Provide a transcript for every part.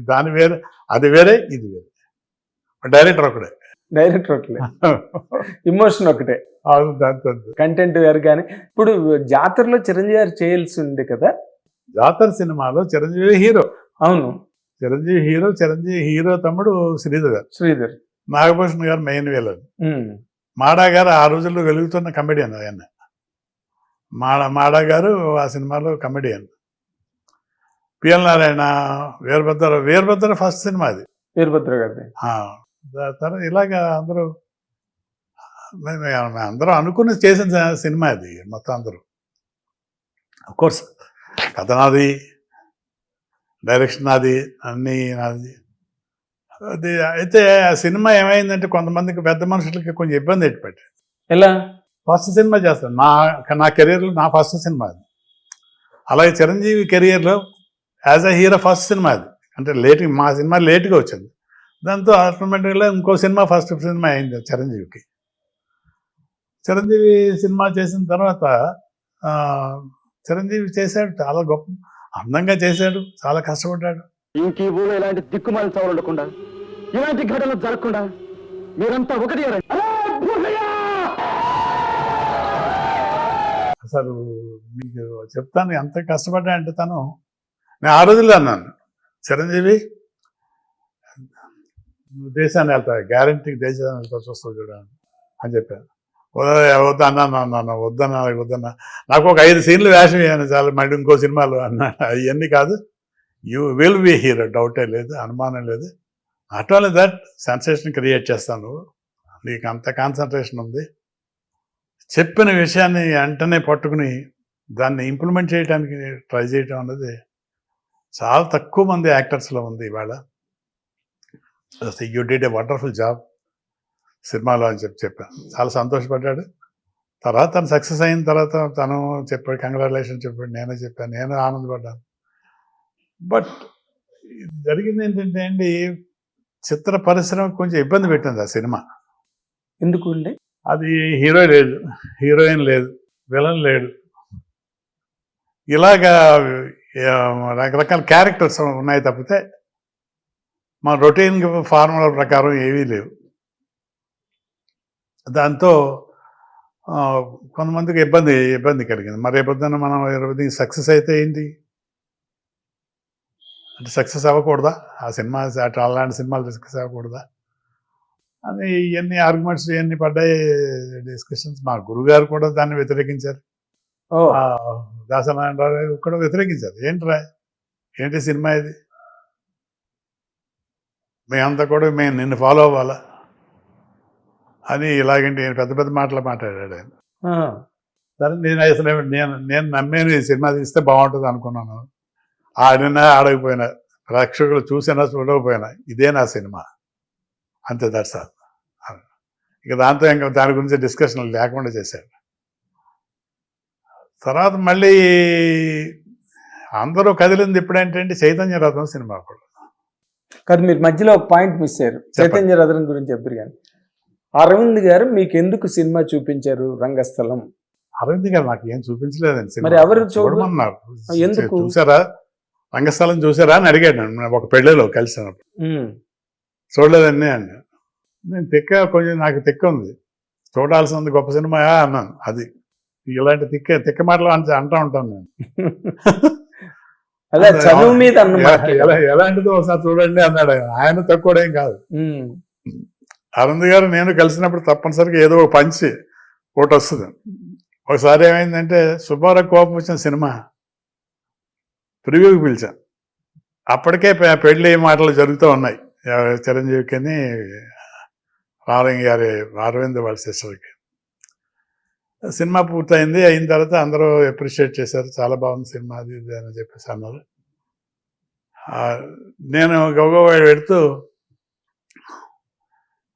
దాని వేరే అది వేరే ఇది వేరే. డైరెక్టర్ ఒకడే. డైరెక్టర్ ఒకటే. ఇమోషన్ ఒకటే కంటెంట్ వేరు కానీ ఇప్పుడు జాతరలో చిరంజీవి గారు చేయాల్సి ఉంది కదా? జాతర సినిమాలో చిరంజీవి హీరో. అవును. చిరంజీవి హీరో చిరంజీవి హీరో తమ్ముడు శ్రీధర్ గారు. శ్రీధర్. నాగభూషణ్ గారు మెయిన్ ఉమ్. మాడా గారు ఆ రోజుల్లో వెలుగుతున్న కమెడియన్ ఆయన. మాడా మాడా గారు ఆ సినిమాలో comedian PL Narayana Veerabhadra Veerabhadra first cinema అది. వీరభద్ర గారిది. దా- తర్వాత ఇలాగా అందరూ మేము అందరూ అనుకుని చేసిన సినిమా అది మొత్తం అందరూ. కోర్స్ కథ నాది డైరెక్షన్ నాది అన్నీ నాది. అది అయితే ఆ సినిమా ఏమైందంటే కొంతమందికి పెద్ద మనుషులకి కొంచెం ఇబ్బంది ఎట్టిపెట్టి ఎలా? ఫస్ట్ సినిమా చేస్తాను. నా నా కెరీర్లో నా ఫస్ట్ సినిమా అది. అలాగే చిరంజీవి కెరియర్లో యాజ్ అ హీరో ఫస్ట్ సినిమా అది. అంటే లేట్ మా సినిమా లేట్గా వచ్చింది. దాంతో ఆటోమేటిక్గా ఇంకో సినిమా ఫస్ట్ సినిమా అయింది చిరంజీవికి. చిరంజీవి సినిమా చేసిన తర్వాత చిరంజీవి చేశాడు చాలా గొప్ప అందంగా చేశాడు చాలా కష్టపడ్డాడు. ఇంక ఈ ఊళ్ళో ఇలాంటి దిక్కుమాలి చావులు ఉండకుండా ఇలాంటి ఘటనలు జరగకుండా మీరంతా ఒకటి అసలు మీకు చెప్తాను ఎంత కష్టపడ్డా అంటే తను నేను ఆ రోజుల్లో అన్నాను చిరంజీవి దేశాన్ని వెళ్తా గ్యారంటీ దేశాన్ని వెళ్తా చూస్తావు చూడండి అని చెప్పాను. వద్ద- వద్దన్నా అన్నాను వద్దన్నా వద్దన్నా. నాకు ఒక ఐదు సీన్లు వేషం వేయను చాలు మళ్ళీ ఇంకో సినిమాలు అన్నా. అవన్నీ కాదు యూ విల్ బి హీరో డౌటే లేదు అనుమానం లేదు. Not only that sensation create చేస్తాను నీకు అంత కాన్సన్ట్రేషన్ ఉంది. చెప్పిన విషయాన్ని వెంటనే పట్టుకుని దాన్ని ఇంప్లిమెంట్ చేయడానికి ట్రై చేయటం అన్నది చాలా తక్కువ మంది యాక్టర్స్లో ఉంది ఇవాళ. You did a wonderful job సినిమాలో అని చెప్పి చెప్పాను చాలా సంతోషపడ్డాడు. తర్వాత తను సక్సెస్ అయిన తర్వాత తను చెప్పాడు కంగ్రాచులేషన్ చెప్పాడు నేనే చెప్పాను నేను ఆనందపడ్డాను. బట్ జరిగింది ఏంటంటే అండి చిత్ర పరిశ్రమ కొంచెం ఇబ్బంది పెట్టింది ఆ సినిమా. ఎందుకు అండి? అది హీరో లేదు హీరోయిన్ లేదు విలన్ లేడు. ఇలాగా రకరకాల క్యారెక్టర్స్ ఉన్నాయి తప్పితే మా రొటీన్ ఫార్ములా ప్రకారం ఏవీ లేవు. దాంతో కొంతమందికి ఇబ్బంది ఇబ్బంది కలిగింది. మరి రేపొద్దున మనం ఇరవై సక్సెస్ అయితే ఏంటి? అంటే సక్సెస్ అవ్వకూడదా? ఆ సినిమా అటు అలాంటి సినిమాలు సక్సెస్ అవ్వకూడదా? అని ఇవన్నీ ఆర్గ్యుమెంట్స్ ఇవన్నీ పడ్డాయి డిస్కషన్స్ మా గురుగారు కూడా దాన్ని వ్యతిరేకించారు. దాసనారాయణరావు కూడా వ్యతిరేకించారు. ఏంట్రా? ఏంటి సినిమా ఇది? మేమంతా కూడా మేము నిన్ను ఫాలో అవ్వాలా? అని ఇలాగంటే ఈయన పెద్ద పెద్ద మాటలు మాట్లాడాడు ఆయన. సరే నేను అసలు నేను నేను నమ్మేను ఈ సినిమా తీస్తే బాగుంటుంది అనుకున్నాను. ఆడినా ఆడకపోయినా ప్రేక్షకులు చూసినా చూడకపోయినా ఇదే నా సినిమా. అంతే ఆల్ ఇక దాంతో ఇంకా దాని గురించి డిస్కషన్ లేకుండా చేశాడు. తర్వాత మళ్ళీ అందరూ కదిలింది ఎప్పుడంటే చైతన్య రథం సినిమా కూడా. కాదు మీరు మధ్యలో ఒక పాయింట్ మిస్ అయ్యారు. చైతన్య రథం గురించి చెప్పారు కానీ అరవింద్ గారు మీకు ఎందుకు సినిమా చూపించారు రంగస్థలం? అరవింద్ గారు నాకు ఏం చూపించలేదండి సినిమా. మరి ఎవరు చూడమన్నారు. ఎందుకు? చూసారా? రంగస్థలం చూసారా అని అడిగాడు నన్ను. ఒక పెళ్ళిలో కలిసినప్పుడు. చూడలేదండి అని నేను తిక్క కొంచెం నాకు తిక్క ఉంది చూడాల్సింది గొప్ప సినిమా అన్నాను అది. ఇలాంటి తిక్క తిక్క మాటలు అంట అంటూ ఉంటాను నేను. చదువు మీద ఎలాంటిదో ఒకసారి చూడండి అన్నాడు ఆయన. తక్కువడేం కాదు. అరుణ్ గారు నేను కలిసినప్పుడు తప్పనిసరిగా ఏదో ఒక పంచి ఒకటి వస్తుంది. ఒకసారి ఏమైందంటే సుబ్బారావు కోపం వచ్చిన సినిమా ప్రివ్యూకి పిలిచాను అప్పటికే పె- పెళ్ళి మాటలు జరుగుతూ ఉన్నాయి. చిరంజీవికి రామలింగ గారి అరవింద్ వాళ్ళ సిస్టర్కి సినిమా పూర్తయింది అయిన తర్వాత అందరూ అప్రిషియేట్ చేశారు. చాలా బాగుంది సినిమా అది ఇది అని చెప్పేసి అన్నారు. నేను గౌగవ పెడుతూ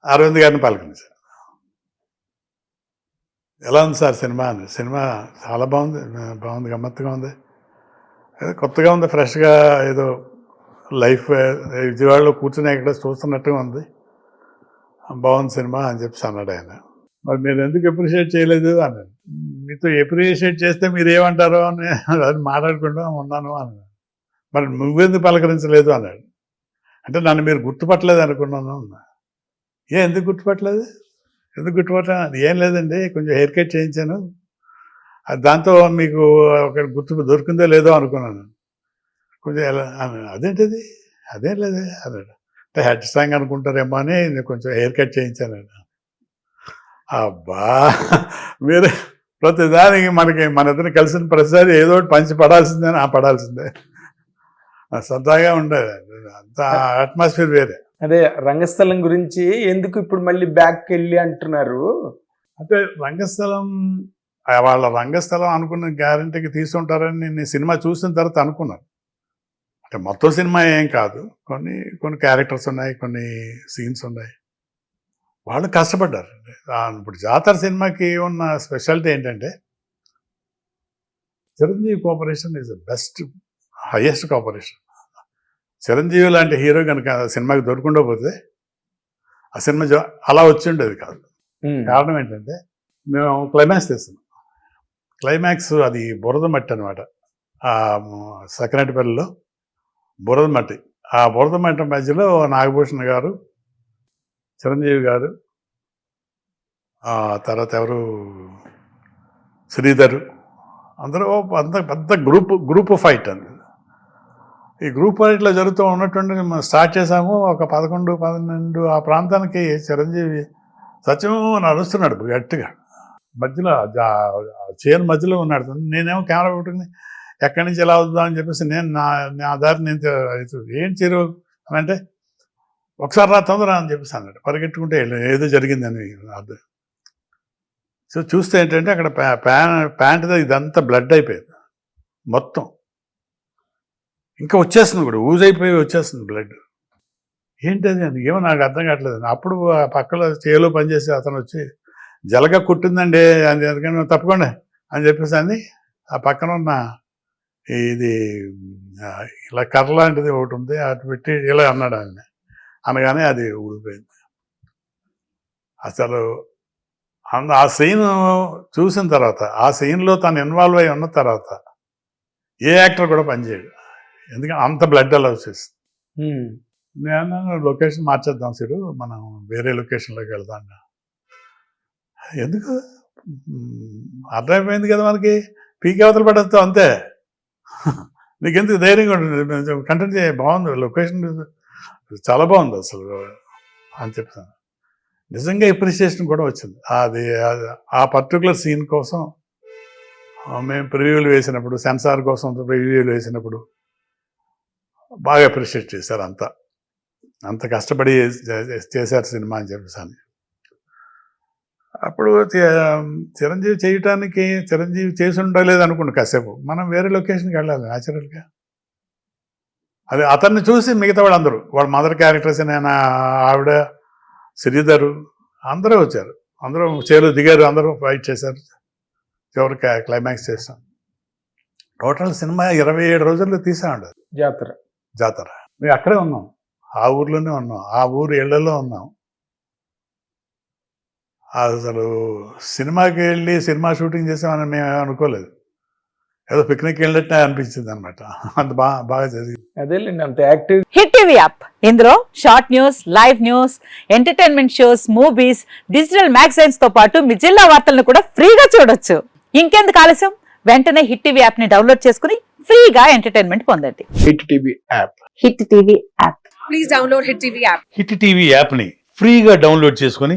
అరవింద్ గారిని పలకరించాను ఎలా ఉంది సార్ సినిమా అని. సినిమా చాలా బాగుంది బాగుంది గమ్మత్తుగా ఉంది. ఏదో కొత్తగా ఉంది ఫ్రెష్గా ఏదో లైఫ్ విజయవాడలో కూర్చుని ఇక్కడ చూస్తున్నట్టుగా ఉంది. బాగుంది సినిమా అని చెప్పి అన్నాడు ఆయన. మరి మీరు ఎందుకు ఎప్రిషియేట్ చేయలేదు అన్నాడు. మీతో ఎప్రిషియేట్ చేస్తే మీరు ఏమంటారో అని అది మాట్లాడుకుంటూ ఉన్నాను అన్నాడు. మరి నువ్వెందుకు పలకరించలేదు అన్నాడు. అంటే నన్ను మీరు గుర్తుపట్టలేదు అనుకున్నాను అన్నా. ఏ ఎందుకు గుర్తుపట్టలేదు? ఎందుకు గుర్తుపట్టలేదు అది ఏం లేదండి కొంచెం హెయిర్ కట్ చేయించాను. దాంతో మీకు ఒక గుర్తు దొరికిందో లేదో అనుకున్నాను. కొంచెం ఎలా అదేంటిది? అదేం లేదు అన్నాడు. అంటే హెడ్ స్ట్రాంగ్ అనుకుంటారేమో అని నేను కొంచెం హెయిర్ కట్ చేయించాను అబ్బా మీరు ప్రతిదానికి మనకి మన ఇద్దరు కలిసిన ప్రతిసారి ఏదో ఒకటి పంచి పడాల్సిందే ఆ పడాల్సిందే. సరదాగా ఉండేది అంత అట్మాస్ఫియర్ వేరే. అదే రంగస్థలం గురించి ఎందుకు ఇప్పుడు మళ్ళీ బ్యాక్ వెళ్ళి అంటున్నారు? అంటే రంగస్థలం వాళ్ళ రంగస్థలం అనుకున్న గ్యారంటీకి తీసుకుంటారని నేను సినిమా చూసిన తర్వాత అనుకున్నాను. అంటే మొత్తం సినిమా ఏం కాదు. కొన్ని కొన్ని క్యారెక్టర్స్ ఉన్నాయి కొన్ని సీన్స్ ఉన్నాయి. వాళ్ళు కష్టపడ్డారు. ఇప్పుడు జాతర సినిమాకి ఉన్న స్పెషాలిటీ ఏంటంటే Chiranjeevi cooperation is the best highest cooperation Chiranjeevi లాంటి హీరో కనుక సినిమాకి దొరకకుండా పోతే ఆ సినిమా అలా వచ్చి ఉండేది కాదు. కారణం ఏంటంటే మేము క్లైమాక్స్ తీస్తున్నాం. క్లైమాక్స్ అది బురద మట్టి అనమాట ఆ సకనటిపల్లిలో బురద మట్టి. ఆ బురద మట్టి మధ్యలో నాగభూషణ్ గారు చిరంజీవి గారు ఆ తర్వాత ఎవరు? శ్రీధర్. అందరూ అంత పెద్ద గ్రూప్ గ్రూప్ ఫైట్ అంది. ఈ గ్రూప్ ఫైట్లో జరుగుతూ ఉన్నటువంటి మేము స్టార్ట్ చేసాము ఒక పదకొండు పన్నెండు ఆ ప్రాంతానికి చిరంజీవి సత్యం నడుస్తున్నాడు గట్టిగా. మధ్యలో చేను మధ్యలో ఉన్నాడు. నేనేమో కెమెరా పెట్టుకుని ఎక్కడి నుంచి ఎలా వద్దామని అని చెప్పేసి నేను నా నా దారి నేను ఏం చీరు? అని అంటే ఒకసారి రా తొందర అని చెప్పేసి అన్నాడు. పరిగెట్టుకుంటే ఏదో జరిగిందని అర్థం. సో చూస్తే ఏంటంటే అక్కడ ప్యా ప్యాన్ ప్యాంట్ ఇదంతా బ్లడ్ అయిపోయింది. మొత్తం. ఇంకా వచ్చేస్తుంది కూడా ఊజ్ అయిపోయి వచ్చేస్తుంది బ్లడ్. ఏంటది అని ఏమో నాకు అర్థం కావట్లేదు. అప్పుడు ఆ పక్కలో చేలో పనిచేసే అతను వచ్చి జలగ కుట్టిందండి అని అందుకని తప్పకుండా అని చెప్పేసి అని ఆ పక్కన ఉన్న ఇది ఇలా కర్ర లాంటిది ఒకటి ఉంది అటు పెట్టి ఇలా అన్నాడు ఆయన. అనగానే అది ఊడిపోయింది. అసలు అంద ఆ సీన్ చూసిన తర్వాత ఆ సీన్లో తను ఇన్వాల్వ్ అయి ఉన్న తర్వాత ఏ యాక్టర్ కూడా పనిచేయడు ఎందుకంటే అంత బ్లడ్ అలా వచ్చేస్తుంది. నేను లొకేషన్ మార్చేద్దాం సిరు మనం వేరే లొకేషన్లోకి వెళ్దాం. ఎందుకు? అర్థమైపోయింది కదా మనకి. పీకే అవతల పడద్దు అంతే. నీకెందుకు ధైర్యంగా ఉంటుంది? కంటెంట్ చేయ బాగుంది. లొకేషన్ చాలా బాగుంది అసలు. అని చెప్తాను నిజంగా ఎప్రిసియేషన్ కూడా వచ్చింది. అది ఆ పర్టికులర్ సీన్ కోసం మేము ప్రివ్యూలు వేసినప్పుడు సెన్సార్ కోసం ప్రివ్యూలు వేసినప్పుడు బాగా అప్రిషియేట్ చేశారు అంతా. అంత కష్టపడి చేశారు సినిమా అని చెప్పేసి అప్పుడు చిరంజీవి చేయటానికి చిరంజీవి చేసి ఉండలేదు అనుకోండి కాసేపు. మనం వేరే లొకేషన్కి వెళ్ళాలి న్యాచురల్గా అది అతన్ని చూసి మిగతా వాళ్ళందరూ వాళ్ళ మదర్ క్యారెక్టర్స్ నేను ఆవిడ శ్రీధరు అందరూ వచ్చారు. అందరూ చేరు దిగారు అందరూ ఫైట్ చేశారు. చివరి క్లైమాక్స్ చేస్తాం టోటల్ సినిమా ఇరవై ఏడు రోజుల్లో తీసామండి జాతర. జాతర. మేము అక్కడే ఉన్నాం. ఆ ఊర్లోనే ఉన్నాం. ఆ ఊరు ఇళ్ళలో ఉన్నాం. అసలు సినిమాకి వెళ్ళి సినిమా షూటింగ్ చేసామని మేము అనుకోలేదు. ఏదో పిక్నిక్ వెళ్ళినట్టే అనిపించింది అనమాట అంత బాగా బాగా జరిగింది. అదేలేండి అంత యాక్టివ్ హిట్ టీవీ యాప్. ఇందులో short news live news entertainment shows movies digital మ్యాగజైన్స్తో పాటు మీ జిల్లా వార్తలను కూడా ఫ్రీగా చూడొచ్చు. ఇంకెందుకు ఆలస్యం? వెంటనే హిట్ టీవీ యాప్ని డౌన్లోడ్ చేసుకుని ఫ్రీగా ఎంటర్టైన్మెంట్ పొందండి. Hit TV app. Hit TV app. Please download Hit TV app. Hit TV యాప్ని ఫ్రీగా డౌన్లోడ్ చేసుకొని